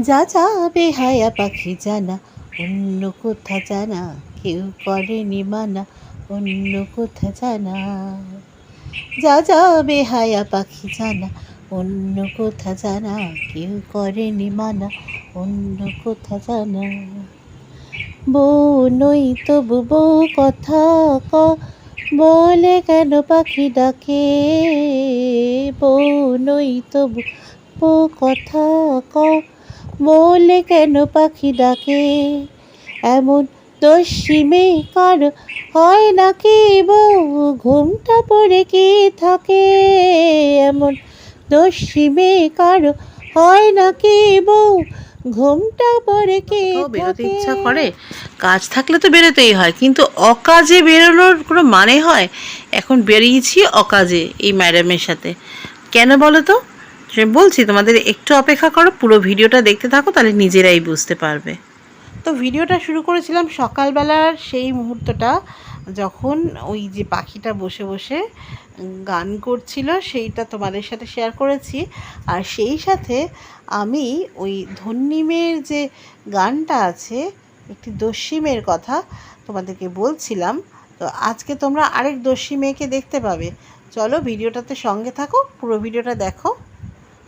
যা যাবে হায়া পাখি জানা, অন্য কোথা জানা, কেউ করেনি মানা, অন্য কোথা জানা। যা যাবে হায়া পাখি জানা, অন্য কোথা জানা, কেউ করেনি মানা, অন্য কোথা জানা। বউ নই তবু বউ কথা ক, বলে কেন পাখি ডাকে? বউ নই তবু বউ কথা ক বলে কেন পাখি ডাকে? এমন দস্যিমে কার হয় নাকি বউ? ঘুমটা পড়ে কি থাকে? এমন দস্যিমে কার হয় নাকি বউ? ঘুমটা পড়ে কি বেরোতে ইচ্ছা করে? কাজ থাকলে তো বেরোতেই হয় কিন্তু অকাজে বেরোনোর কোনো মানে হয়? এখন বেরিয়েছি অকাজে এই ম্যাডামের সাথে। কেন বলো তো? বলছি, তোমাদের একটু অপেক্ষা করো, পুরো ভিডিওটা দেখতে থাকো, তাহলে নিজেরাই বুঝতে পারবে। তো ভিডিওটা শুরু করেছিলাম সকালবেলার সেই মুহূর্তটা, যখন ওই যে পাখিটা বসে বসে গান করছিল, সেইটা তোমাদের সাথে শেয়ার করেছি। আর সেই সাথে আমি ওই ধন্যিমের যে গানটা আছে, একটি দস্যি মেয়ের কথা তোমাদেরকে বলছিলাম। তো আজকে তোমরা আরেক দস্যি মেয়েকে দেখতে পাবে। চলো ভিডিওটাতে সঙ্গে থাকো, পুরো ভিডিওটা দেখো।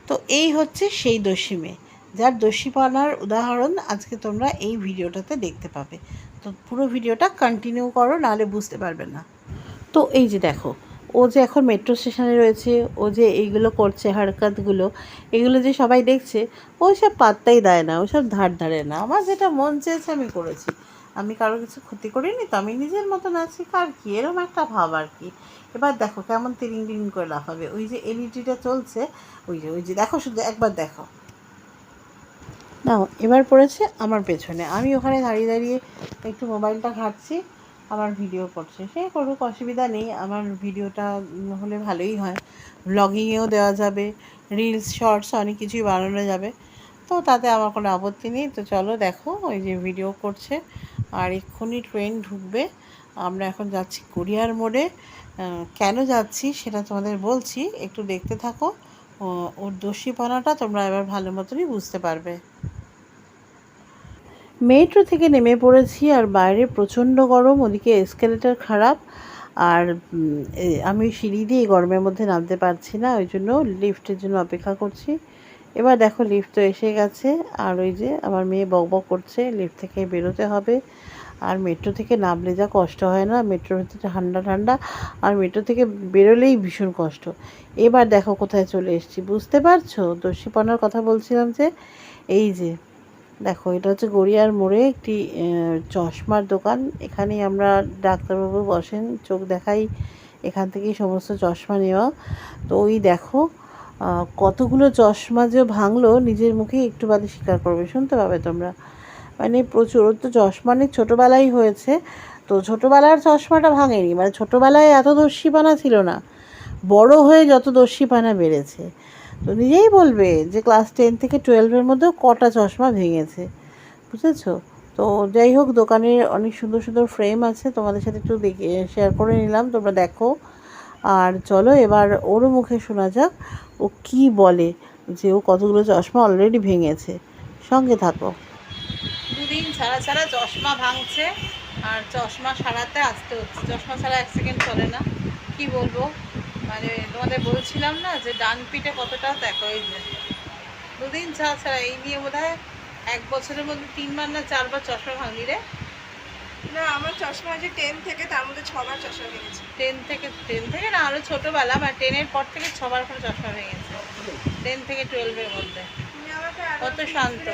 তো এই হচ্ছে সেই দস্যি মেয়ে, যার দস্যিপানার উদাহরণ আজকে তোমরা এই ভিডিওটাতে দেখতে পাবে। তো পুরো ভিডিওটা কন্টিনিউ করো, নাহলে বুঝতে পারবে না। তো এই যে দেখো, ও যে এখন মেট্রো স্টেশনে রয়েছে, ও যে এইগুলো করছে, হারকাতগুলো, এগুলো যে সবাই দেখছে ও সব পাত্তাই দেয় না ও সব ধার ধারে না। আমার যেটা মন চেয়েছে আমি করেছি। আমি কারও কিছু ক্ষতি করিনি তো আমি নিজের মতন আছি, কার কি? এরকম একটা ভাব আর কি। এবার দেখো কেমন তিরিং তিরিং করে লাফাবে ওই যে এলইডিটা চলছে, ওই যে ওই যে, দেখো শুধু একবার দেখো। নাও, এবার পড়েছে আমার পেছনে। আমি ওখানে দাঁড়িয়ে দাঁড়িয়ে একটু মোবাইলটা ঘাটছি, আমার ভিডিও করছে। সে করুক, অসুবিধা নেই। আমার ভিডিওটা হলে ভালোই হয়। ব্লগিংয়েও দেওয়া যাবে রিলস শর্টস অনেক কিছুই বানানো যাবে। তো তাতে আমার কোনো আপত্তি নেই। তো চলো দেখো, ওই যে ভিডিও করছে, আর এক্ষুনি ট্রেন ঢুকবে। আমরা এখন যাচ্ছি কোরিয়ার মোড়ে। কেন যাচ্ছি সেটা তোমাদের বলছি, একটু দেখতে থাকো। ওর দস্যিপনাটা তোমরা এবার ভালো মতনই বুঝতে পারবে। মেট্রো থেকে নেমে পড়েছি, আর বাইরে প্রচণ্ড গরম, ওদিকে এসকেলেটার খারাপ। আর আমি সিঁড়ি দিয়ে গরমের মধ্যে নামতে পারছি না, ওই জন্য লিফটের জন্য অপেক্ষা করছি। এবার দেখো লিফট তো এসে গেছে, আর ওই যে আমার মেয়ে বক বক করছে লিফট থেকে বেরোতে হবে। আর মেট্রো থেকে নামলে যা কষ্ট হয় না মেট্রোর ভিতরে ঠান্ডা ঠান্ডা, আর মেট্রো থেকে বেরোলেই ভীষণ কষ্ট। এবার দেখো কোথায় চলে এসছি, বুঝতে পারছ? দস্যিপনার কথা বলছিলাম যে, এই যে, দেখো এটা হচ্ছে গড়িয়ার মোড়ে একটি চশমার দোকান। এখানেই আমরা ডাক্তারবাবু বসেন, চোখ দেখাই, এখান থেকেই সমস্ত চশমা নেওয়া। তো ওই দেখো কতগুলো চশমা যে ভাঙলো, নিজের মুখে একটু বাদে স্বীকার করবে। শুনতে পাবে তোমরা। মানে প্রচুর তো চশমা অনেক ছোটোবেলায় হয়েছে। তো ছোটোবেলার চশমাটা ভাঙেনি। মানে ছোটোবেলায় এত দস্যিপানা ছিল না। বড় হয়ে যত দস্যিপানা বেড়েছে। তো নিজেই বলবে যে ক্লাস টেন থেকে টুয়েলভের মধ্যেও কটা চশমা ভেঙেছে। বুঝেছ? তো যাই হোক, দোকানের অনেক সুন্দর সুন্দর ফ্রেম আছে। তোমাদের সাথে একটু দেখে শেয়ার করে নিলাম। তোমরা দেখো। আর চলো, এবার ওরও মুখে শোনা যাক। ও কি বলে যে ও কতগুলো চশমা অলরেডি ভেঙেছে? সঙ্গে থাকো। দুদিন ছাড়া ছাড়া চশমা ভাঙছে, আর চশমা সারাতে আসতে হচ্ছে। চশমা ছাড়া এক সেকেন্ড চলে না। কি বলব? মানে তোমাদের বলছিলাম না যে ডান পিঠে কতটা দেখো, এই যে। দুদিন ছাড়া ছাড়া, এই নিয়ে বোধ এক বছরের মধ্যে তিনবার না চারবার চশমা ভাঙলি রে। না আমার চশমা যে টেন থেকে তার মধ্যে ছবার চশমা ভেঙেছে। টেন থেকে টেন থেকে না আরও ছোটোবেলা বা টেনের পর থেকে ছবার করে চশমা ভেঙেছে। টেন থেকে টুয়েলভের মধ্যে। কত শান্ত।